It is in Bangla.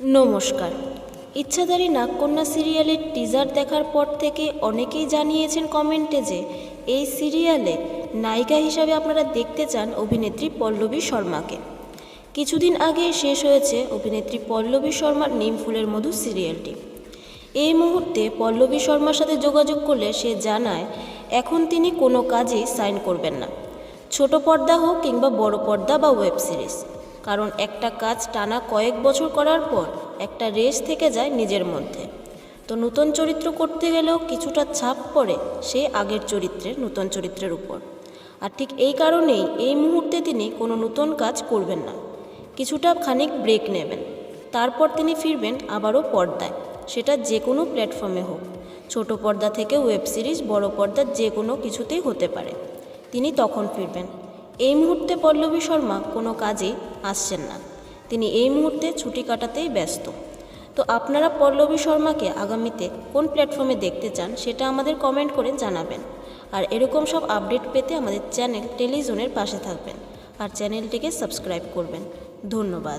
নমস্কার। ইচ্ছাধারী নাগকন্যা সিরিয়ালের টিজার দেখার পর থেকে অনেকেই জানিয়েছেন কমেন্টে যে, এই সিরিয়ালে নায়িকা হিসাবে আপনারা দেখতে চান অভিনেত্রী পল্লবী শর্মাকে। কিছুদিন আগে শেষ হয়েছে অভিনেত্রী পল্লবী শর্মার নিম ফুলের মধু সিরিয়ালটি। এই মুহূর্তে পল্লবী শর্মার সাথে যোগাযোগ করলে সে জানায়, এখন তিনি কোনো কাজেই সাইন করবেন না। ছোট পর্দা হোক কিংবা বড় পর্দা বা ওয়েব সিরিজ কারণ একটা কাজ টানা কয়েক বছর করার পর একটা রেস থেকে যায় নিজের মধ্যে। তো নতুন চরিত্র করতে গেলেও কিছুটা ছাপ পড়ে সেই আগের চরিত্রের, নতুন চরিত্রের উপর। আর ঠিক এই কারণেই এই মুহূর্তে তিনি কোনো নতুন কাজ করবেন না। কিছুটা খানিক ব্রেক নেবেন। তারপর তিনি ফিরবেন আবারও পর্দায়। সেটা যে কোনো প্ল্যাটফর্মে হোক। ছোট পর্দা থেকে ওয়েব সিরিজ বড় পর্দার যে কোনো কিছুতেই হতে পারে। তিনি তখন ফিরবেন। এই মুহূর্তে পল্লবী শর্মা কোনো কাজে আসছেন না। তিনি এই মুহূর্তে ছুটি কাটাতেই ব্যস্ত। তো আপনারা পল্লবী শর্মাকে আগামীতে কোন প্ল্যাটফর্মে দেখতে চান সেটা আমাদের কমেন্ট করে জানাবেন। আর এরকম সব আপডেট পেতে আমাদের চ্যানেল টেলিজনের পাশে থাকবেন। আর চ্যানেলটিকে সাবস্ক্রাইব করবেন। ধন্যবাদ।